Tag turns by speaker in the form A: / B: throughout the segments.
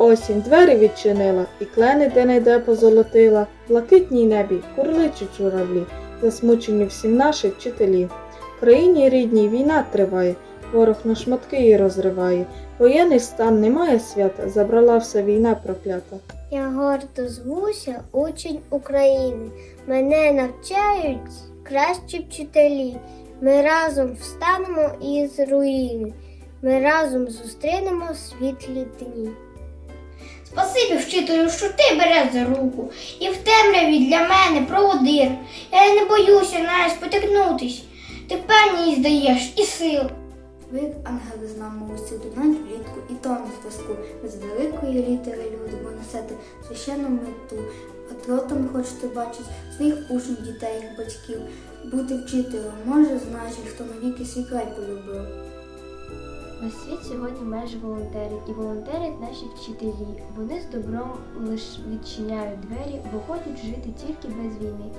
A: осінь двері відчинила, і клени де-не-де позолотила, в блакитній небі курличуть журавлі, засмучені всім наші вчителі. В країні рідній війна триває, ворог на шматки її розриває. Воєнний стан немає свята, забрала все війна проклята.
B: Я гордо звуся, учень України. Мене навчають кращі вчителі. Ми разом встанемо із руїни. Ми разом зустрінемо світлі дні.
C: Спасибі, вчителю, що ти береш за руку, і в темряві для мене проводир. Я не боюся навіть спотикнутись. Ти певність даєш і сил.
D: Ви, ангели, з нами усі донають влітку і то на зв'язку. Ви з великої літери люди, бо несете священну мету. Патріотами хочете бачити своїх учнів, дітей, їх батьків. Бути вчителем може значить, хто навіки свій край полюбив.
E: На світ сьогодні майже волонтерів, і волонтерять наші вчителі. Вони з добром лиш відчиняють двері, бо хочуть жити тільки без війни.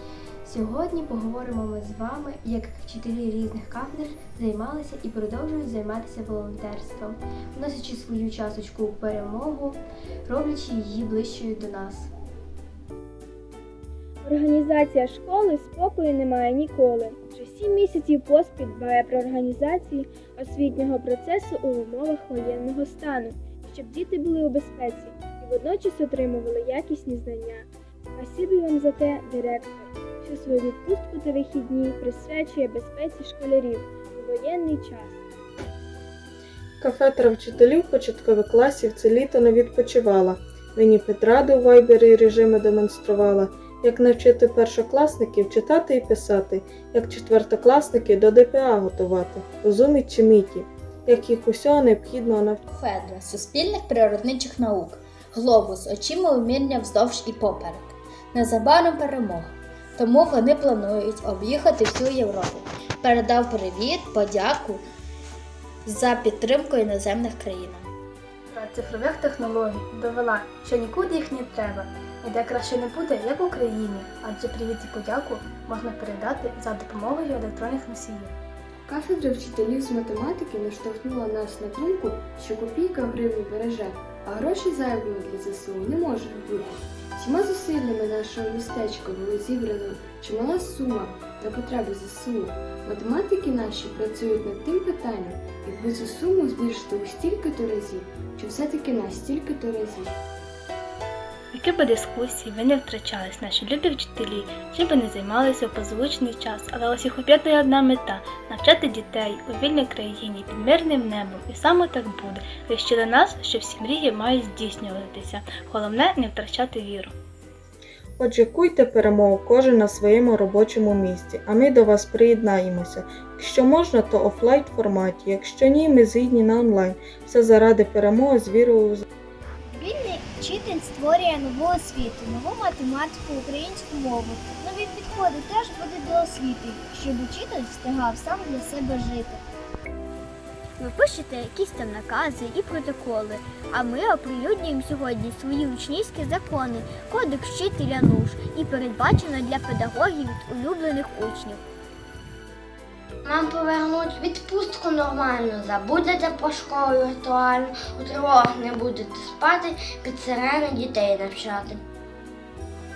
E: Сьогодні поговоримо ми з вами, як вчителі різних кафедр займалися і продовжують займатися волонтерством, вносячи свою часточку у перемогу, роблячи її ближчою до нас.
F: Організація школи спокою немає ніколи. Вже сім місяців поспіль дбає про організацію освітнього процесу у умовах воєнного стану, щоб діти були у безпеці і водночас отримували якісні знання. Спасибі вам за те, директор, що свою відпустку та вихідні присвячує безпеці школярів у воєнний час.
A: Кафедра вчителів початкових класів це літо не відпочивала. Мені Петраду в вайбері режими демонструвала, як навчити першокласників читати і писати, як четвертокласники до ДПА готувати, розуміть чи міті, як їх усього необхідного навчити.
G: Федра суспільних природничих наук. Глобус очима уміння вздовж і поперек. Незабаром перемога. Тому вони планують об'їхати всю Європу. Передав привіт, подяку за підтримку іноземних країн.
H: Про цифрових технологій довела, що нікуди їх не треба, ніде краще не буде, як в Україні, адже привіт і подяку можна передати за допомогою електронних носіїв.
I: Кафедра вчителів з математики наштовхнула нас на думку, що копійка гривні береже, а гроші зайвими для ЗСУ не може бути. Всіма зусиллями нашого містечка було зібрано чимала сума на потреби ЗСУ. Математики наші працюють над тим питанням, якби цю суму збільшити у стільки-то разів, чи все-таки на стільки-то разів.
H: Які б дискусії ви не втрачались, наші любі вчителі, чим би не займалися у позвучний час, але ось їх об'єднує одна мета навчати дітей у вільній країні під мирним небом. І саме так буде. Ви вчили нас, що всі мрії мають здійснюватися. Головне не втрачати віру.
A: Отже, куйте перемогу кожен на своєму робочому місці, а ми до вас приєднаємося. Якщо можна, то офлайн форматі, якщо ні, ми згідні на онлайн. Все заради перемоги з вірою
B: вчитель створює нову освіту, нову математику, українську мову. Нові підходи теж будуть до освіти, щоб учитель встигав сам для себе жити. Ви пишете якісь там накази і протоколи, а ми оприлюднюємо сьогодні свої учнівські закони, кодекс вчителя НУШ і передбачено для педагогів від улюблених учнів.
C: Нам повернуть відпустку нормально, забудете про школу віртуально, у тривогах не будете спати, під сирени дітей навчати.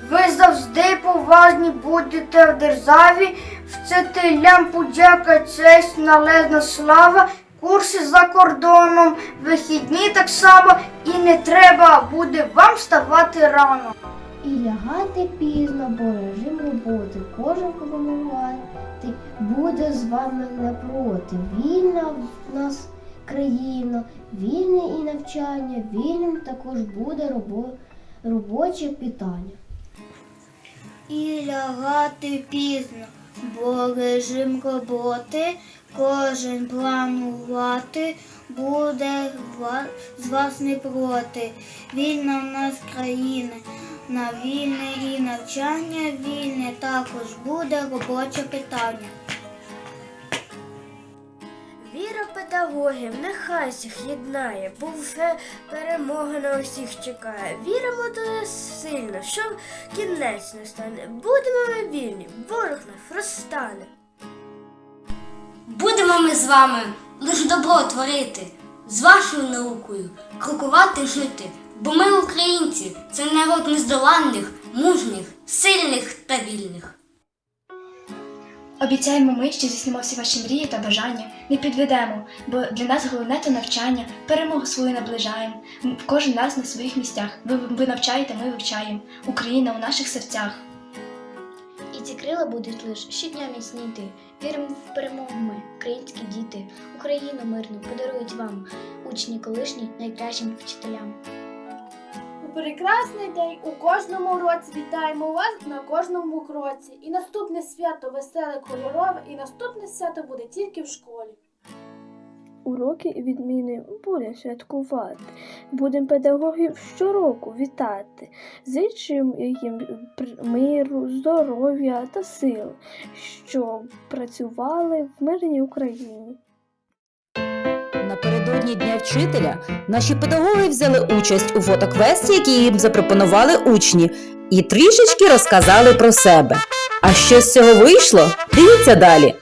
J: Ви завжди поважні будете в державі, вчителям подяка, честь, належна слава, курси за кордоном, вихідні так само, і не треба буде вам вставати рано.
B: І лягати пізно, бо режим роботи кожен комунувати буде з вами напроти. Вільна в нас країна, вільне і навчання, вільним також буде робо- робоче питання.
C: І лягати пізно, бо режим роботи кожен планувати буде з вас не проти. Вільна в нас країна, на вільне і навчання вільне також буде робоче питання.
J: Педагогів нехай всіх єднає, бо вже перемога на усіх чекає. Віримо дуже сильно, що кінець не стане. Будемо ми вільні, ворог наш розстане.
C: Будемо ми з вами лише добро творити, з вашою наукою крокувати жити,
K: Бо ми українці, це народ нездоланних, мужніх, сильних та вільних.
L: Обіцяємо ми, що здійснимо всі ваші мрії та бажання, не підведемо, бо для нас головне то навчання, перемогу свою наближаємо. Кожен нас на своїх місцях. Ви, ви навчаєте, ми вивчаємо. Україна у наших серцях.
M: І ці крила будуть лиш щодня міцніти. Віримо в перемогу ми, українські діти, Україну мирну подарують вам, учні колишні найкращим вчителям.
N: Прекрасний день у кожному році вітаємо вас на кожному кроці. І наступне свято веселе кольорове, і наступне свято буде тільки в школі.
O: Уроки відміни будемо святкувати. Будемо педагогів щороку вітати. Зичимо їм миру, здоров'я та сил, щоб працювали в мирній Україні.
P: Напередодні Дня вчителя наші педагоги взяли участь у фотоквесті, який їм запропонували учні, і трішечки розказали про себе. А що з цього вийшло? Дивіться далі.